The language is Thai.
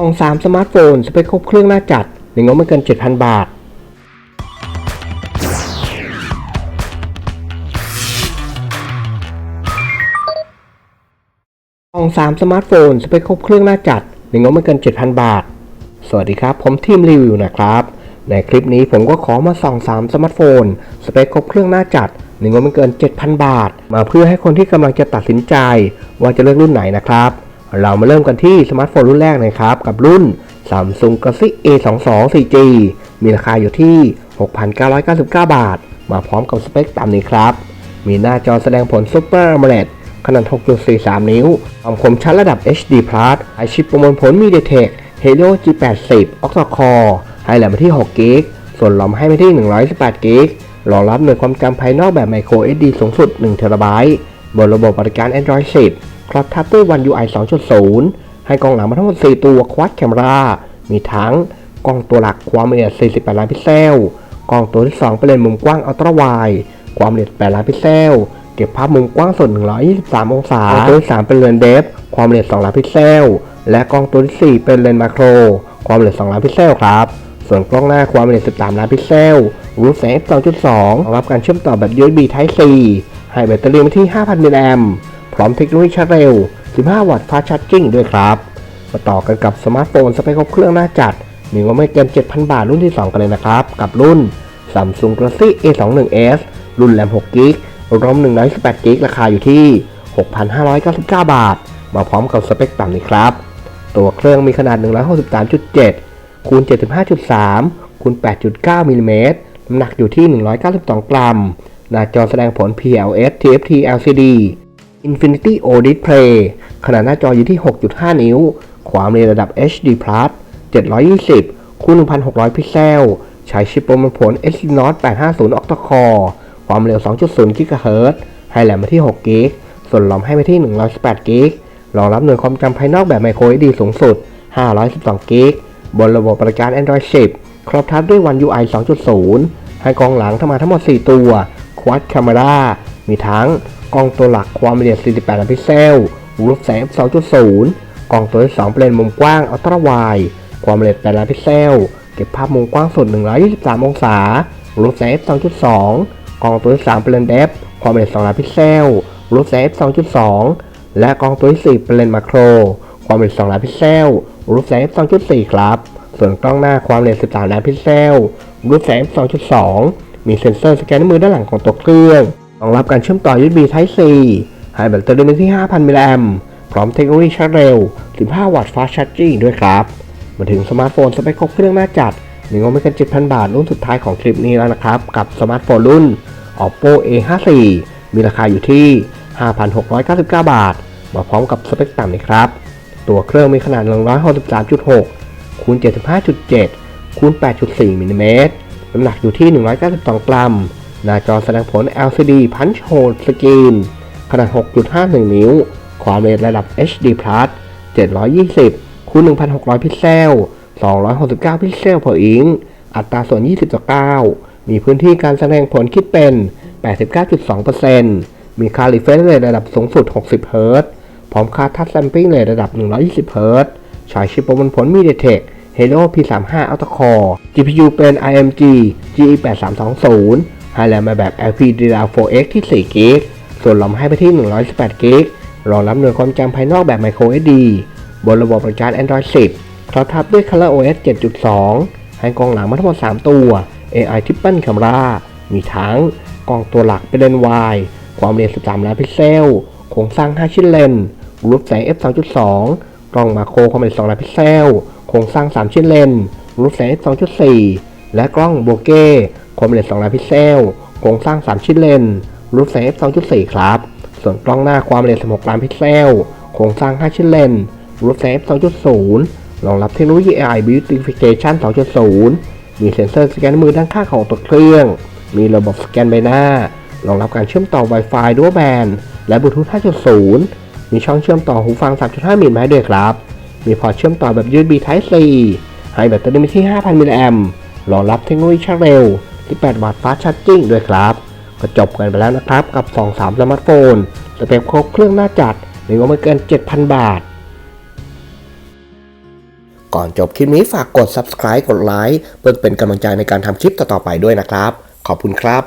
กล่อง 3 สมาร์ทโฟน สเปคครบเครื่องหน้าจัดในงบไม่เกิน 7,000 บาท กล่อง 3 สมาร์ทโฟน สเปคครบเครื่องหน้าจัดในงบไม่เกิน 7,000 บาท สวัสดีครับ ผมทีมรีวิวนะครับ ในคลิปนี้ผมก็ขอมาส่อง 3 สมาร์ทโฟน สเปคครบเครื่องหน้าจัดในงบไม่เกิน 7,000 บาท มาเพื่อให้คนที่กำลังจะตัดสินใจ ว่าจะเลือกรุ่นไหนนะครับ เรามาเริ่มกันที่สมาร์ทโฟนรุ่นแรกนะครับ กับรุ่น Samsung Galaxy A22 4G มีราคาอยู่ที่ 6,999 บาท มาพร้อมกับสเปคตามนี้ครับ มีหน้าจอแสดงผล Super AMOLED ขนาด 6.43 นิ้วความคมชัดระดับ HD+ ไอชิปประมวลผล MediaTek Helio G80 Octa-core ให้แหลมที่6 g b ส่วนหลอมให้มาที่ 118 g b รองรับหน่วยความจำภายนอกแบบ Micro SD สูงสุด 1 t b บนระบบบริการ Android 10 ครอบทับด้วย One UI 2.0 ให้กล้องหลังมาทั้งหมด 4 ตัว Quad Camera มีทั้งกล้องตัวหลักความละเอียด 48 ล้านพิกเซล กล้องตัวที่ 2 เป็นเลนส์มุมกว้างอัลตร้าไวด์ความละเอียด 8 ล้านพิกเซล เก็บภาพมุมกว้างสุด 123 องศากล้องตัวที่ 3 เป็นเลนส์เดฟความละเอียด 2 ล้านพิกเซล และกล้องตัวที่ 4 เป็นเลนส์มาโคร ความละเอียด 2 ล้านพิกเซลครับ ส่วนกล้องหน้าความละเอียด 13 ล้านพิกเซล รูปแสง2.2รองรับการเชื่อมต่อแบบ USB Type C ให้แบตเตอรี่มาที่ 5,000 มิลลิแอมป์ พร้อมเทคโนโลยีชาร์จเร็ว 15 วัตต์ฟาชาร์จิ่งด้วยครับ มาต่อกันกับสมาร์ทโฟนสเปคครบเครื่องหน้าจัดมีว่าไม่เกิน 7,000 บาทรุ่นที่ 2 กันเลยนะครับ กับรุ่น Samsung Galaxy A21s รุ่นแรม6 g b รอม128 g b ราคาอยู่ที่ 6,599 บาท มาพร้อมกับสเปคต่ำนี้ครับ ตัวเครื่องมีขนาด 163.7คูณ75.3คูณ8.9มิลลิเมตรน้ำหนักอยู่ที่ 192 กรัม หน้าจอแสดงผล PLS TFT LCD Infinity O Display ขนาดหน้าจออยู่ที่ 6.5 นิ้ว ความเร็วระดับ HD+ 720คูณ1,600 พิกเซล ใช้ชิปประมวลผล Exynos 850 Octa-core ความเร็ว 2.0 GHz ให้แหลมมาที่ 6 g b ส่วนหลอมให้มาที่ 118 g b รองรับหน่วยความจำภายนอกแบบ Micro SD สูงสุด 512 g b บนระบบบริการ Android 10 ครอบทับด้วย One UI 2.0 ให้กล้องหลังทั้งมาทั้งหมด 4 ตัว Quad Camera มีทั้ง กล้องตัวหลักความละเอียด 48 ล้านพิกเซล รูปแสง 2.0 กล้องตัวที่ 2 เป็นมุมกว้างอัลตร้าไวด์ความละเอียด 8 ล้านพิกเซล เก็บภาพมุมกว้างสุด 123 องศา รูปแสง 2.2 กล้องตัวที่ 3 เป็นเดฟความละเอียด 2 ล้านพิกเซล รูปแสง 2.2 และกล้องตัวที่ 4 เป็นเลนส์มาโคร ความละเอียด 2 ล้านพิกเซล รูปแสง 2.4 ครับ ส่วนกล้องหน้าความละเอียด 13 ล้านพิกเซล รูปแสง 2.2 มีเซ็นเซอร์สแกนน์มือด้านหลังของตัวเครื่อง รองรับการเชื่อมต่อ USB Type C ให้แบตเตอรี่มาที่ 5,000 มิลลิแอมป์พร้อมเทคโนโลยีชาร์จเร็ว 15 วัตต์ Fast Charging ด้วยครับ มาถึงสมาร์ทโฟนสเปคครบเครื่องหน้าจัดมีงบไม่เกิน7,000 บาท รุ่นสุดท้ายของคลิปนี้แล้วนะครับ กับสมาร์ทโฟนรุ่น Oppo A54 มีราคาอยู่ที่ 5,699 บาท มาพร้อมกับสเปคต่ำนี้ครับ ตัวเครื่องมีขนาด 163.6คูณ75.7คูณ8.4มิลลิเมตรน้ำหนักอยู่ที่ 192 กรัม หน้าจอแสดงผล LCD Punch Hole Screen ขนาด 6.51 นิ้ว ความละเอียดระดับ HD+ 720คูณ1,600 พิกเซล 269 พิกเซล per inch อัตราส่วน 20ต่อ9มีพื้นที่การแสดงผลคิดเป็น 89.2%มีค่า refresh rate ระดับสูงสุด 60 Hz พร้อมค่า touch sampling rate ระดับ 120 Hz ใช้ชิปประมวลผล MediaTek Helio P35 Octa-core GPU เป็น AMD GE8320 ให้แรมมาแบบ LPDDR4X ที่4 g b ส่วนหลอมให้ไปที่ 118 g b รองรับหน่วยความจำภายนอกแบบ Micro SD บนระบบบริการ Android 10ครอบทับด้วย ColorOS 7.2 ให้กล้องหลังมาทั้งหมด 3 ตัว AI Triple Camera มีทั้งกล้องตัวหลักเป็นเลนส์วายความละเอียด13 ล้านพิกเซล โครงสร้าง 5 ชิ้นเลนส์รูปแสง f 2.2 กล้องมาโครความละเอียด2ล้านพิกเซล โครงสร้าง 3 ชิ้นเลนส์รูปแสง f 2.4 และกล้องโบเก้ ความละเอียด2ล้านพิกเซล โครงสร้าง 3 ชิ้นเลนส์รูปแสง f 2.4 ครับ ส่วนกล้องหน้าความละเอียด16 ล้านพิกเซล โครงสร้าง 5 ชิ้นเลนส์รูปแสง f 2.0 รองรับเทคโนโลยี AI Beautification 2.0 มีเซ็นเซอร์สแกนมือด้านข้างของตัวเครื่อง มีระบบสแกนใบหน้า รองรับการเชื่อมต่อ Wi-Fi Dual Band และบลูทูธ 5.0 มีช่องเชื่อมต่อหูฟัง 3.5 มิลลิเมตรด้วยครับ มีพอร์ตเชื่อมต่อแบบ USB Type C ให้แบตเตอรี่ที่ 5,000 มิลลิแอมป์รองรับเทคโนโลยีชาร์จเร็ว 18 วัตต์ฟ้าชาร์จิ่งด้วยครับ ก็จบกันไปแล้วนะครับกับ 2-3 สมาร์ทโฟนสเปคครบเครื่องหน้าจัดในงบไม่เกิน 7,000 บาท ก่อนจบคลิปนี้ฝากกด subscribe กดไลค์เพื่อเป็นกำลังใจในการทำคลิปต่อๆไปด้วยนะครับ ขอบคุณครับ